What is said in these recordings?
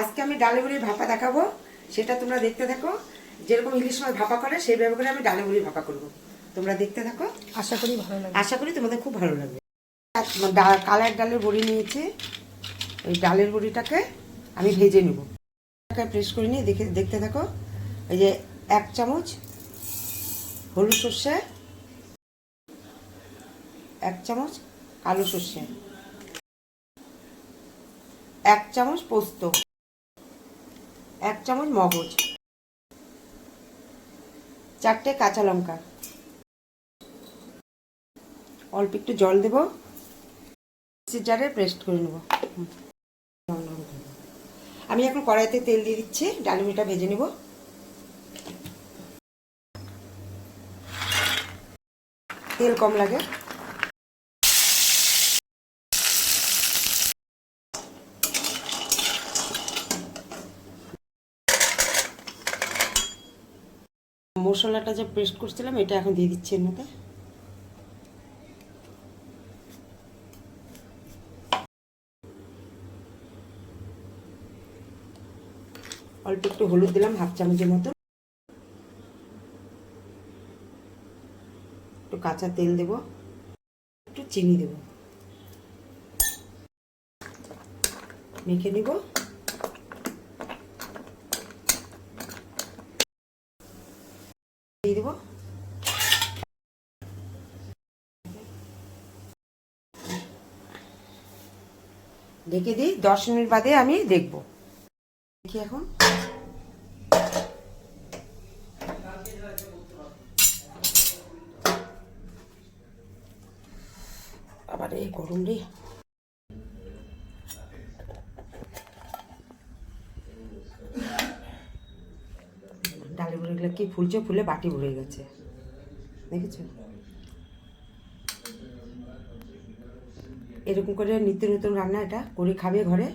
আজকে আমি ডালে বুড়ির ভাপা দেখাবো সেটা তোমরা দেখতে থাকো। যেরকম ইলিশ মাছ ভাপা করে সেইভাবে করে আমি ডালে বুড়ির ভাপা করব। তোমরা দেখতে থাকো। আশা করি ভালো লাগবে। আশা করি তোমাদের খুব ভালো লাগবে। কালার ডালের বড়ি নিয়েছি। ওই ডালের বড়িটাকে আমি ভেজে নেব। প্রেস করে নিয়ে দেখে দেখতে থাকো। এই যে এক চামচ হলুদ সর্ষে এক চামচ কালো সর্ষে এক চামচ পোস্ত। এক চামচ মগজ, চারটে কাঁচা লঙ্কা, অল্প একটু জল দেব, মিক্সির জারে পেস্ট করে নেব। আমি এখন কড়াইতে তেল দিয়ে দিচ্ছি, ডালমিটা ভেজে নেব তেল কম লাগে মশলাটা যে পেস্ট করছিলাম, এটা এখন দিয়ে দিচ্ছি এর অল্প একটু হলুদ দিলাম, হাফ চামচের মতো। একটু কাঁচা তেল দেব, একটু চিনি দেব। মেখে নিব। দিয়ে দেবো। ঢেকে দিই, দশ মিনিট বাদে আমি দেখব। দেখি এখন। আবার এই গরম রে। ডালে ভরে কি ফুলছে? ফুলে বাটি ভরে গেছে। দেখেছ? এরকম করে নিত্য নতুন রান্না এটা, করে খাবে ঘরে,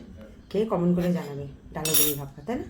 খেয়ে কমন করে জানাবে, ডালে বড়ি ভাবটা, তাই না?